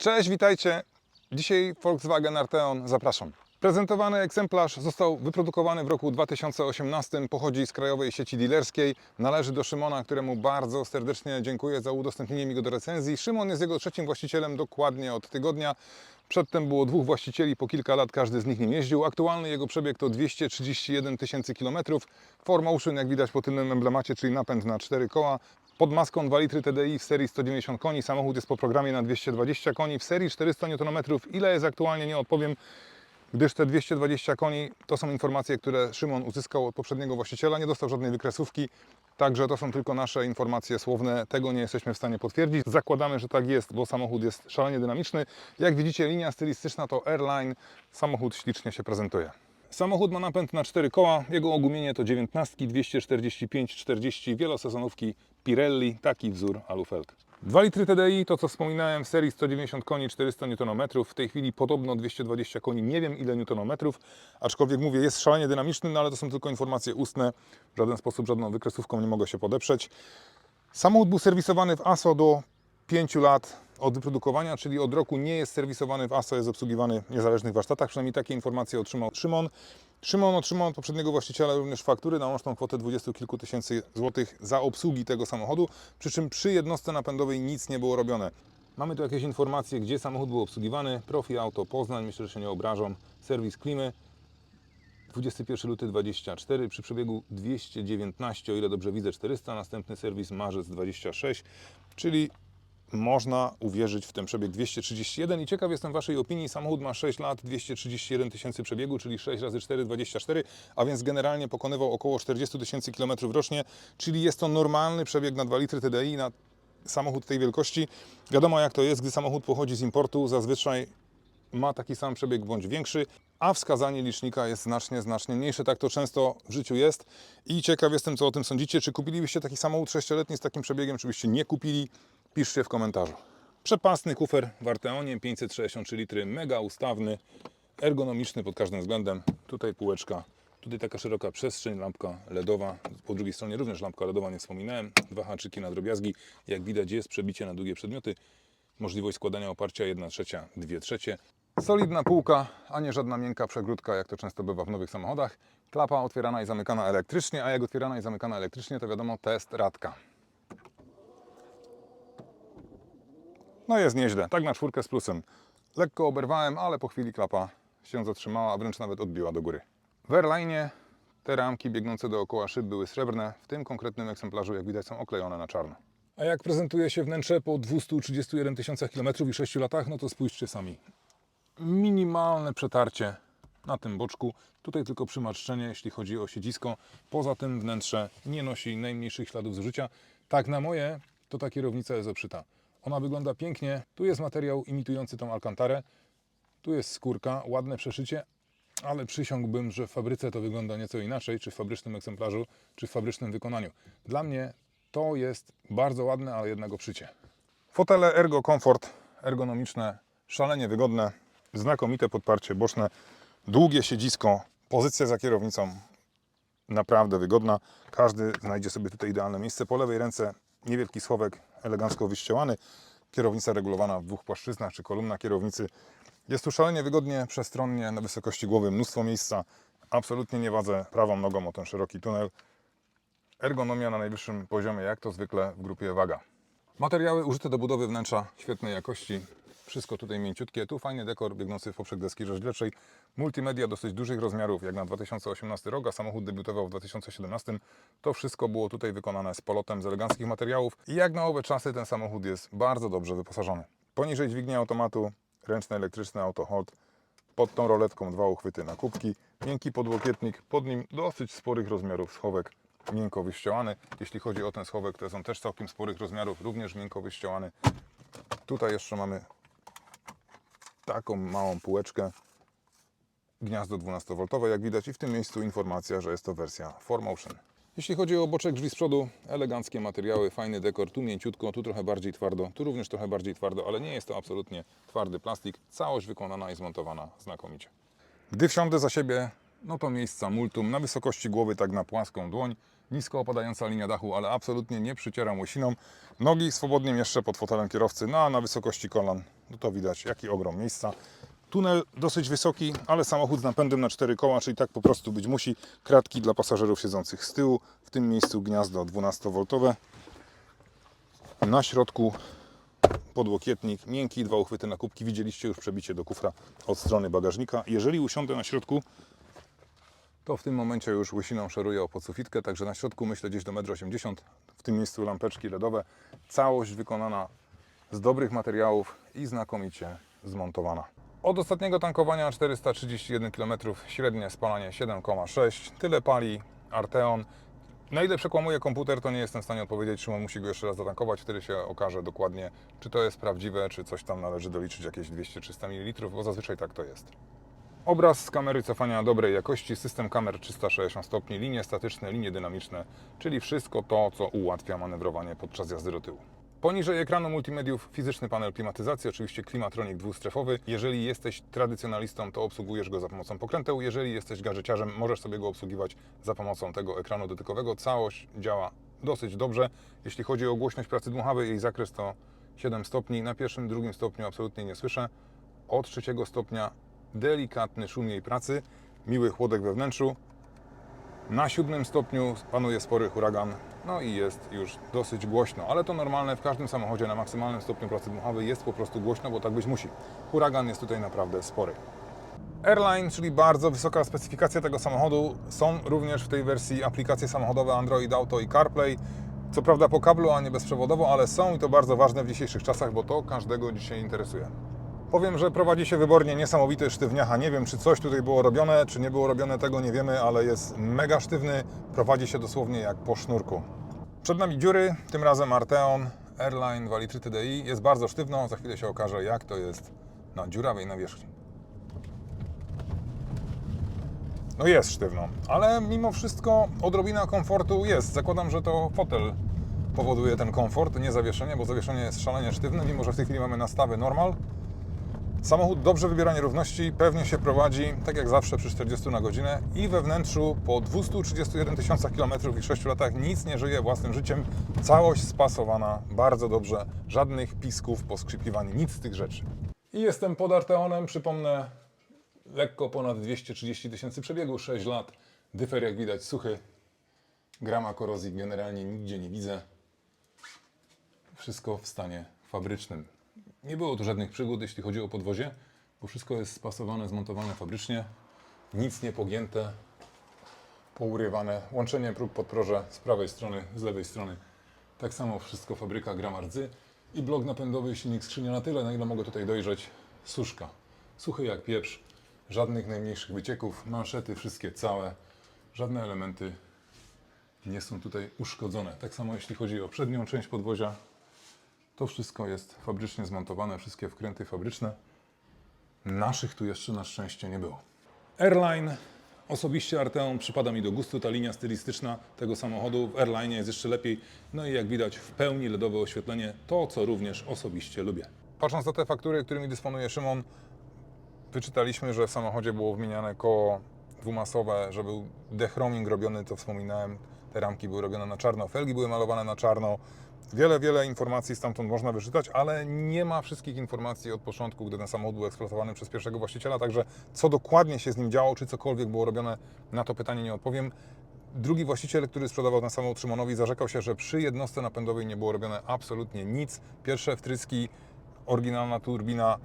Cześć, witajcie. Dzisiaj Volkswagen Arteon, zapraszam. Prezentowany egzemplarz został wyprodukowany w roku 2018, pochodzi z krajowej sieci dealerskiej, należy do Szymona, któremu bardzo serdecznie dziękuję za udostępnienie mi go do recenzji. Szymon jest jego trzecim właścicielem dokładnie od tygodnia. Przedtem było dwóch właścicieli, po kilka lat każdy z nich nim jeździł. Aktualny jego przebieg to 231 tysięcy kilometrów. Formotion, jak widać po tylnym emblemacie, czyli napęd na cztery koła. Pod maską 2 litry TDI w serii 190 koni. Samochód jest po programie na 220 koni. W serii 400 Nm. Ile jest aktualnie, nie odpowiem, gdyż te 220 koni to są informacje, które Szymon uzyskał od poprzedniego właściciela. Nie dostał żadnej wykresówki. Także to są tylko nasze informacje słowne. Tego nie jesteśmy w stanie potwierdzić. Zakładamy, że tak jest, bo samochód jest szalenie dynamiczny. Jak widzicie, linia stylistyczna to Airline. Samochód ślicznie się prezentuje. Samochód ma napęd na 4 koła, jego ogumienie to 19, 245, 40 wielosezonówki Pirelli, taki wzór Alufelg. 2 litry TDI, to co wspominałem, w serii 190 koni, 400 Nm, w tej chwili podobno 220 koni, nie wiem ile Nm, aczkolwiek mówię, jest szalenie dynamiczny, no ale to są tylko informacje ustne, w żaden sposób żadną wykresówką nie mogę się podeprzeć. Samochód był serwisowany w ASO do 5 lat od wyprodukowania, czyli od roku nie jest serwisowany w ASO, jest obsługiwany w niezależnych warsztatach. Przynajmniej takie informacje otrzymał Szymon. Szymon otrzymał od poprzedniego właściciela również faktury na łączną kwotę 20 kilku tysięcy złotych za obsługi tego samochodu, przy czym przy jednostce napędowej nic nie było robione. Mamy tu jakieś informacje, gdzie samochód był obsługiwany. Profi Auto Poznań, myślę, że się nie obrażam. Serwis klimy, 21 luty 24 przy przebiegu 219, o ile dobrze widzę 400, następny serwis marzec 26, czyli można uwierzyć w ten przebieg 231 i ciekaw jestem Waszej opinii, samochód ma 6 lat, 231 tysięcy przebiegu, czyli 6 razy 4, 24, a więc generalnie pokonywał około 40 tysięcy kilometrów rocznie, czyli jest to normalny przebieg na 2 litry TDI na samochód tej wielkości. Wiadomo jak to jest, gdy samochód pochodzi z importu, zazwyczaj ma taki sam przebieg bądź większy, a wskazanie licznika jest znacznie, znacznie mniejsze. Tak to często w życiu jest. I ciekaw jestem, co o tym sądzicie. Czy kupilibyście taki samochód 6-letni z takim przebiegiem? Czy byście nie kupili? Piszcie w komentarzu. Przepasny kufer w Arteonie, 563 litry, mega ustawny, ergonomiczny pod każdym względem. Tutaj półeczka, tutaj taka szeroka przestrzeń, lampka LEDowa. Po drugiej stronie również lampka LEDowa, nie wspominałem. Dwa haczyki na drobiazgi. Jak widać jest przebicie na długie przedmioty. Możliwość składania oparcia 1 trzecia, 2 trzecie. Solidna półka, a nie żadna miękka przegródka, jak to często bywa w nowych samochodach. Klapa otwierana i zamykana elektrycznie, a jak otwierana i zamykana elektrycznie, to wiadomo, test radka. No jest nieźle, tak na czwórkę z plusem. Lekko oberwałem, ale po chwili klapa się zatrzymała, a wręcz nawet odbiła do góry. W Airline te ramki biegnące dookoła szyb były srebrne, w tym konkretnym egzemplarzu, jak widać, są oklejone na czarno. A jak prezentuje się wnętrze po 231 tysiącach kilometrów i 6 latach, no to spójrzcie sami. Minimalne przetarcie na tym boczku. Tutaj tylko przymarszczenie, jeśli chodzi o siedzisko. Poza tym wnętrze nie nosi najmniejszych śladów zużycia. Tak na moje, to ta kierownica jest obszyta. Ona wygląda pięknie. Tu jest materiał imitujący tą alkantarę. Tu jest skórka, ładne przeszycie, ale przysiągłbym, że w fabryce to wygląda nieco inaczej, czy w fabrycznym egzemplarzu, czy w fabrycznym wykonaniu. Dla mnie to jest bardzo ładne, ale jednak obszycie. Fotele Ergo Comfort, ergonomiczne, szalenie wygodne, znakomite podparcie boczne, długie siedzisko, pozycja za kierownicą naprawdę wygodna. Każdy znajdzie sobie tutaj idealne miejsce. Po lewej ręce niewielki schowek elegancko wyścielany, kierownica regulowana w dwóch płaszczyznach, czy kolumna kierownicy. Jest tu szalenie wygodnie, przestronnie, na wysokości głowy, mnóstwo miejsca. Absolutnie nie wadzę prawą nogą o ten szeroki tunel. Ergonomia na najwyższym poziomie, jak to zwykle w grupie waga. Materiały użyte do budowy wnętrza świetnej jakości. Wszystko tutaj mięciutkie. Tu fajny dekor biegnący w poprzek deski rozdzielczej. Multimedia dosyć dużych rozmiarów, jak na 2018 rok, a samochód debiutował w 2017. To wszystko było tutaj wykonane z polotem z eleganckich materiałów. I jak na owe czasy ten samochód jest bardzo dobrze wyposażony. Poniżej dźwignia automatu, ręczny elektryczny auto hold. Pod tą roletką dwa uchwyty na kubki. Miękki podłokietnik, pod nim dosyć sporych rozmiarów schowek miękko wyścielany. Jeśli chodzi o ten schowek, to on też całkiem sporych rozmiarów, również miękko wyścielany. Tutaj jeszcze mamy taką małą półeczkę, gniazdo 12V, jak widać i w tym miejscu informacja, że jest to wersja 4Motion. Jeśli chodzi o boczek drzwi z przodu, eleganckie materiały, fajny dekor, tu mięciutko, tu trochę bardziej twardo, tu również trochę bardziej twardo, ale nie jest to absolutnie twardy plastik. Całość wykonana i zmontowana znakomicie. Gdy wsiądę za siebie, no to miejsca multum na wysokości głowy, tak na płaską dłoń. Nisko opadająca linia dachu, ale absolutnie nie przycieram łysiną. Nogi swobodnie mieszczę pod fotelem kierowcy, no a na wysokości kolan, no to widać jaki ogrom miejsca. Tunel dosyć wysoki, ale samochód z napędem na cztery koła, czyli tak po prostu być musi. Kratki dla pasażerów siedzących z tyłu, w tym miejscu gniazdo 12V. Na środku podłokietnik, miękki, dwa uchwyty na kubki. Widzieliście już przebicie do kufra od strony bagażnika. Jeżeli usiądę na środku, to w tym momencie już łysiną szeruję o podsufitkę, także na środku myślę gdzieś do 1,80 m. W tym miejscu lampeczki LEDowe. Całość wykonana z dobrych materiałów i znakomicie zmontowana. Od ostatniego tankowania 431 km, średnie spalanie 7,6. Tyle pali Arteon. Na ile przekłamuje komputer, to nie jestem w stanie odpowiedzieć. Szymon musi go jeszcze raz zatankować, wtedy się okaże dokładnie, czy to jest prawdziwe, czy coś tam należy doliczyć jakieś 200-300 ml, bo zazwyczaj tak to jest. Obraz z kamery cofania dobrej jakości, system kamer 360 stopni, linie statyczne, linie dynamiczne, czyli wszystko to, co ułatwia manewrowanie podczas jazdy do tyłu. Poniżej ekranu multimediów fizyczny panel klimatyzacji, oczywiście klimatronik dwustrefowy. Jeżeli jesteś tradycjonalistą, to obsługujesz go za pomocą pokręteł. Jeżeli jesteś gadżeciarzem, możesz sobie go obsługiwać za pomocą tego ekranu dotykowego. Całość działa dosyć dobrze. Jeśli chodzi o głośność pracy dmuchawej, jej zakres to 7 stopni. Na pierwszym, drugim stopniu absolutnie nie słyszę. Od trzeciego stopnia delikatny szum jej pracy, miły chłodek we wnętrzu. Na siódmym stopniu panuje spory huragan, no i jest już dosyć głośno, ale to normalne w każdym samochodzie na maksymalnym stopniu pracy dmuchawej jest po prostu głośno, bo tak być musi. Huragan jest tutaj naprawdę spory. Airline, czyli bardzo wysoka specyfikacja tego samochodu. Są również w tej wersji aplikacje samochodowe Android Auto i CarPlay. Co prawda po kablu, a nie bezprzewodowo, ale są i to bardzo ważne w dzisiejszych czasach, bo to każdego dzisiaj interesuje. Powiem, że prowadzi się wybornie niesamowity sztywniacha. Nie wiem, czy coś tutaj było robione, czy nie było robione, tego nie wiemy, ale jest mega sztywny. Prowadzi się dosłownie jak po sznurku. Przed nami dziury, tym razem Arteon Airline 2 litry TDI. Jest bardzo sztywno, za chwilę się okaże, jak to jest na dziurawej nawierzchni. No jest sztywno, ale mimo wszystko odrobina komfortu jest. Zakładam, że to fotel powoduje ten komfort, nie zawieszenie, bo zawieszenie jest szalenie sztywne, mimo że w tej chwili mamy nastawy normal. Samochód dobrze wybiera nierówności, pewnie się prowadzi, tak jak zawsze przy 40 na godzinę i we wnętrzu po 231 tysiącach kilometrów i 6 latach nic nie żyje własnym życiem. Całość spasowana bardzo dobrze, żadnych pisków, poskrzypiwań, nic z tych rzeczy. I jestem pod Arteonem, przypomnę, lekko ponad 230 tysięcy przebiegu, 6 lat. Dyfer jak widać suchy, grama korozji generalnie nigdzie nie widzę. Wszystko w stanie fabrycznym. Nie było tu żadnych przygód, jeśli chodzi o podwozie, bo wszystko jest spasowane, zmontowane fabrycznie. Nic nie pogięte, pourywane. Łączenie prób podproże z prawej strony, z lewej strony. Tak samo wszystko fabryka grama rdzy. I blok napędowy, silnik skrzynia na tyle, na ile mogę tutaj dojrzeć. Suszka. Suchy jak pieprz. Żadnych najmniejszych wycieków. Manszety wszystkie całe. Żadne elementy nie są tutaj uszkodzone. Tak samo jeśli chodzi o przednią część podwozia, to wszystko jest fabrycznie zmontowane, wszystkie wkręty fabryczne. Naszych tu jeszcze na szczęście nie było. Airline. Osobiście Arteon przypada mi do gustu, ta linia stylistyczna tego samochodu. W Airline jest jeszcze lepiej. No i jak widać w pełni LEDowe oświetlenie, to co również osobiście lubię. Patrząc na te faktury, którymi dysponuje Szymon, wyczytaliśmy, że w samochodzie było wymieniane koło dwumasowe, że był dechroming robiony, to wspominałem, te ramki były robione na czarno, felgi były malowane na czarno. Wiele, wiele informacji stamtąd można wyczytać, ale nie ma wszystkich informacji od początku, gdy ten samochód był eksploatowany przez pierwszego właściciela, także co dokładnie się z nim działo, czy cokolwiek było robione, na to pytanie nie odpowiem. Drugi właściciel, który sprzedawał ten samochód Szymonowi, zarzekał się, że przy jednostce napędowej nie było robione absolutnie nic. Pierwsze wtryski, oryginalna turbina,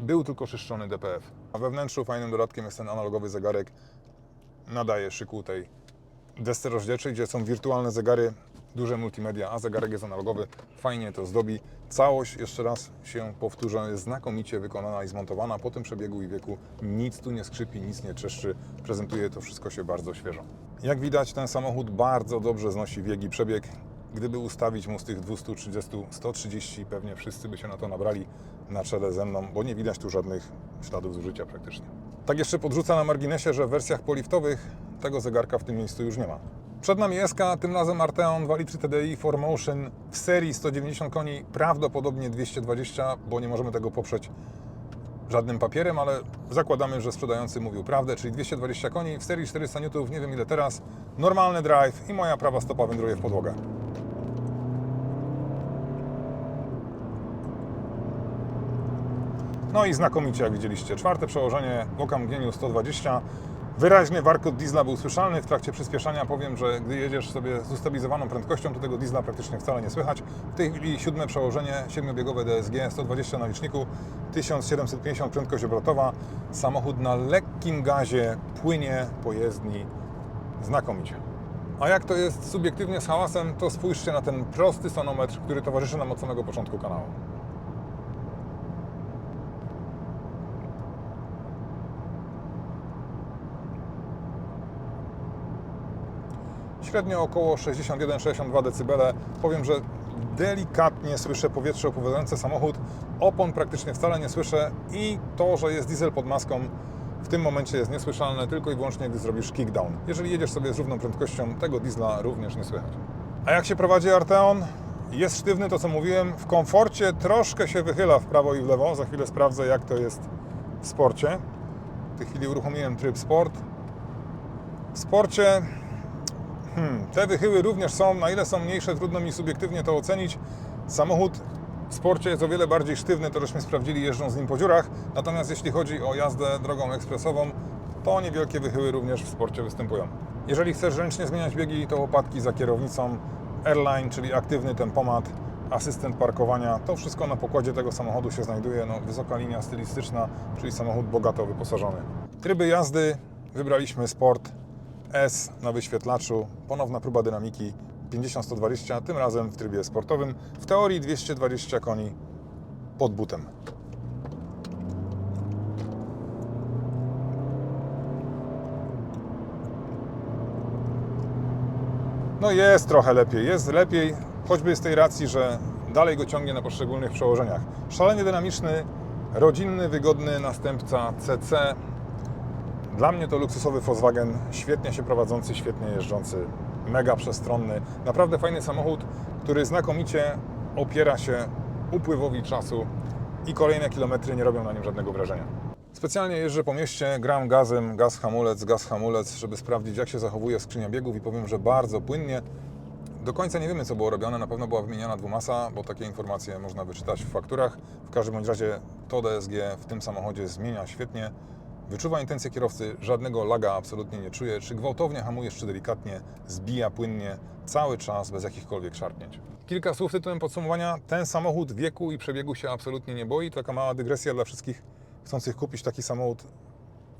był tylko czyszczony DPF. A we wnętrzu fajnym dodatkiem jest ten analogowy zegarek. Nadaje szyku tej desce rozdzielczej, gdzie są wirtualne zegary, duże multimedia, a zegarek jest analogowy. Fajnie to zdobi. Całość, jeszcze raz się powtórzę, jest znakomicie wykonana i zmontowana. Po tym przebiegu i wieku nic tu nie skrzypi, nic nie czeszczy. Prezentuje to wszystko się bardzo świeżo. Jak widać, ten samochód bardzo dobrze znosi wiegi przebieg. Gdyby ustawić mu z tych 230, 130, pewnie wszyscy by się na to nabrali na czele ze mną, bo nie widać tu żadnych śladów zużycia praktycznie. Tak jeszcze podrzucę na marginesie, że w wersjach poliftowych tego zegarka w tym miejscu już nie ma. Przed nami SK, tym razem Arteon 2 litry TDI 4Motion w serii 190 koni, prawdopodobnie 220, bo nie możemy tego poprzeć żadnym papierem, ale zakładamy, że sprzedający mówił prawdę, czyli 220 koni w serii 400 N, nie wiem ile teraz, normalny drive i moja prawa stopa wędruje w podłogę. No i znakomicie, jak widzieliście. Czwarte przełożenie w okamgnieniu 120. Wyraźny warkot diesla był słyszalny. W trakcie przyspieszania powiem, że gdy jedziesz sobie z ustabilizowaną prędkością, to tego diesla praktycznie wcale nie słychać. W tej chwili siódme przełożenie, siedmiobiegowe DSG, 120 na liczniku, 1750 prędkość obrotowa. Samochód na lekkim gazie płynie po jezdni znakomicie. A jak to jest subiektywnie z hałasem, to spójrzcie na ten prosty sonometr, który towarzyszy nam od samego początku kanału. Średnio około 61-62 dB. Powiem, że delikatnie słyszę powietrze opowiadające samochód, opon praktycznie wcale nie słyszę i to, że jest diesel pod maską w tym momencie jest niesłyszalne tylko i wyłącznie, gdy zrobisz kickdown. Jeżeli jedziesz sobie z równą prędkością, tego diesla również nie słychać. A jak się prowadzi Arteon? Jest sztywny, to co mówiłem. W komforcie troszkę się wychyla w prawo i w lewo. Za chwilę sprawdzę, jak to jest w sporcie. W tej chwili uruchomiłem tryb sport. W sporcie Hmm, te wychyły również są, na ile są mniejsze, trudno mi subiektywnie to ocenić. Samochód w sporcie jest o wiele bardziej sztywny, to żeśmy sprawdzili jeżdżąc z nim po dziurach. Natomiast jeśli chodzi o jazdę drogą ekspresową, to niewielkie wychyły również w sporcie występują. Jeżeli chcesz ręcznie zmieniać biegi, to łopatki za kierownicą, airline, czyli aktywny tempomat, asystent parkowania, to wszystko na pokładzie tego samochodu się znajduje. No, wysoka linia stylistyczna, czyli samochód bogato wyposażony. Tryby jazdy wybraliśmy sport, S na wyświetlaczu, ponowna próba dynamiki 50-120, tym razem w trybie sportowym. W teorii 220 koni pod butem. No jest trochę lepiej, jest lepiej, choćby z tej racji, że dalej go ciągnie na poszczególnych przełożeniach. Szalenie dynamiczny, rodzinny, wygodny następca CC dla mnie to luksusowy Volkswagen, świetnie się prowadzący, świetnie jeżdżący, mega przestronny. Naprawdę fajny samochód, który znakomicie opiera się upływowi czasu i kolejne kilometry nie robią na nim żadnego wrażenia. Specjalnie jeżdżę po mieście, gram gazem, gaz hamulec, gaz hamulec, żeby sprawdzić jak się zachowuje skrzynia biegów i powiem, że bardzo płynnie. Do końca nie wiemy co było robione, na pewno była wymieniana dwumasa, bo takie informacje można wyczytać w fakturach. W każdym bądź razie to DSG w tym samochodzie zmienia świetnie. Wyczuwa intencje kierowcy, żadnego laga absolutnie nie czuje, czy gwałtownie hamujesz, czy delikatnie, zbija płynnie, cały czas bez jakichkolwiek szarpnięć. Kilka słów tytułem podsumowania. Ten samochód wieku i przebiegu się absolutnie nie boi. Taka mała dygresja dla wszystkich chcących kupić taki samochód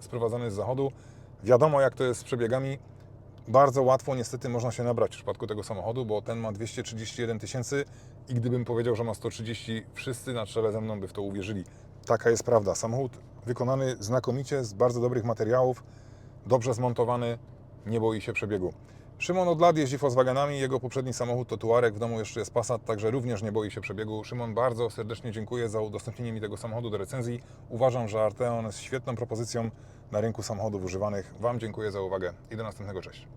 sprowadzony z zachodu. Wiadomo jak to jest z przebiegami. Bardzo łatwo niestety można się nabrać w przypadku tego samochodu, bo ten ma 231 tysięcy i gdybym powiedział, że ma 130, wszyscy na czele ze mną by w to uwierzyli. Taka jest prawda. Samochód wykonany znakomicie, z bardzo dobrych materiałów, dobrze zmontowany, nie boi się przebiegu. Szymon od lat jeździ Volkswagenami, jego poprzedni samochód to Tuareg, w domu jeszcze jest Passat, także również nie boi się przebiegu. Szymon, bardzo serdecznie dziękuję za udostępnienie mi tego samochodu do recenzji. Uważam, że Arteon jest świetną propozycją na rynku samochodów używanych. Wam dziękuję za uwagę i do następnego, cześć.